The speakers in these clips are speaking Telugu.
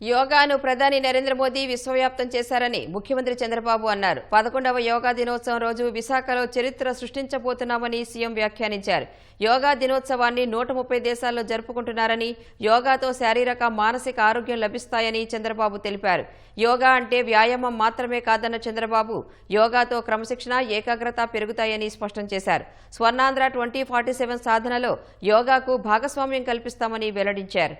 యోగాను ప్రధాని నరేంద్ర మోదీ విశ్వవ్యాప్తం చేశారని ముఖ్యమంత్రి చంద్రబాబు అన్నారు. పదకొండవ యోగా దినోత్సవం రోజు విశాఖలో చరిత్ర సృష్టించబోతున్నామని సీఎం వ్యాఖ్యానించారు. యోగా దినోత్సవాన్ని నూట ముప్పై దేశాల్లో జరుపుకుంటున్నారని యోగాతో శారీరక మానసిక ఆరోగ్యం లభిస్తాయని చంద్రబాబు తెలిపారు. యోగా అంటే వ్యాయామం మాత్రమే కాదన్న చంద్రబాబు యోగాతో క్రమశిక్షణ ఏకాగ్రత పెరుగుతాయని స్పష్టం చేశారు. స్వర్ణాంధ్ర ట్వంటీ ఫార్టీ సెవెన్ సాధనలో యోగాకు భాగస్వామ్యం కల్పిస్తామని వెల్లడించారు.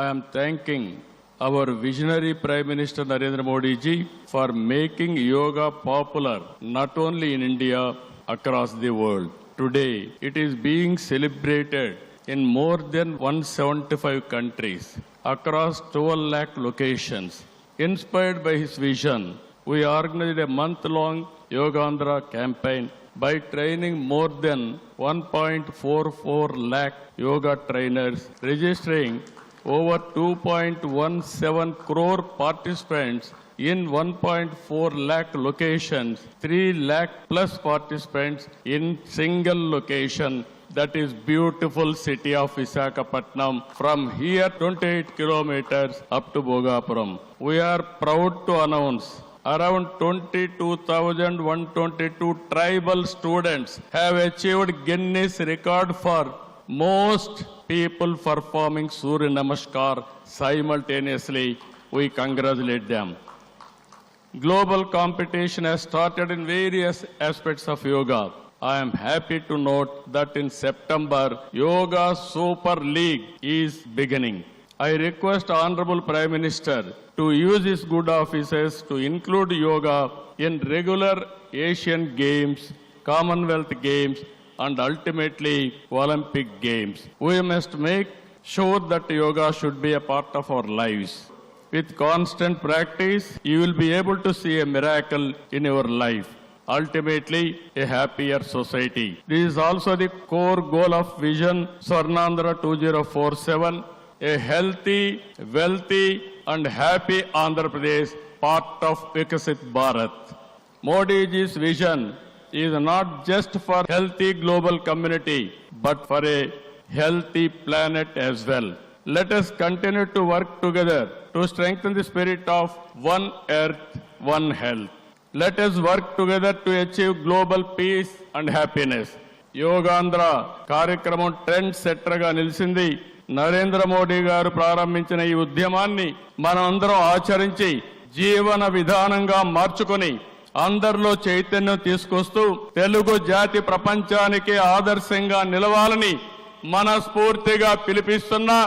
I am thanking our visionary Prime Minister Narendra Modi ji for making yoga popular not only in India, across the world. Today, it is being celebrated in more than 175 countries across 12 lakh locations. Inspired by his vision, we organized a month-long Yogandhra campaign by training more than 1.44 lakh yoga trainers, registering over 2.17 crore participants in 1.4 lakh locations, 3 lakh plus participants in single location that is beautiful city of Visakhapatnam from here 28 kilometers up to Bogapuram. We are proud to announce around 22,122 tribal students have achieved Guinness record for most people performing Surya Namaskar simultaneously. We congratulate them. Global competition has started in various aspects of yoga. I am happy to note that in September, Yoga Super League is beginning. I request Honorable Prime Minister to use his good offices to include yoga in regular Asian Games, Commonwealth Games, and ultimately Olympic Games. We must make sure that yoga should be a part of our lives. With constant practice, you will be able to see a miracle in your life. Ultimately, a happier society. This is also the core goal of Vision Swarnandra 2047, a healthy, wealthy, and happy Andhra Pradesh, part of Vikasit Bharat. Modi's vision is not just for healthy global community, but for a healthy planet as well. Let us continue to work together to strengthen the spirit of one earth, one health. Let us work together to achieve global peace and happiness. Yogandhra కార్యక్రమం ట్రెండ్ సెట్టర్గా నిలిచింది నరేంద్ర మోడీ గారు ప్రారంభించిన ఈ ఉద్యమాన్ని మనం అందరం ఆచరించి జీవన విధానంగా మార్చుకొని అందరిలో చైతన్యం తీసుకొస్తూ తెలుగు జాతి ప్రపంచానికి ఆదర్శంగా నిలవాలని మనస్ఫూర్తిగా పిలిపిస్తున్నా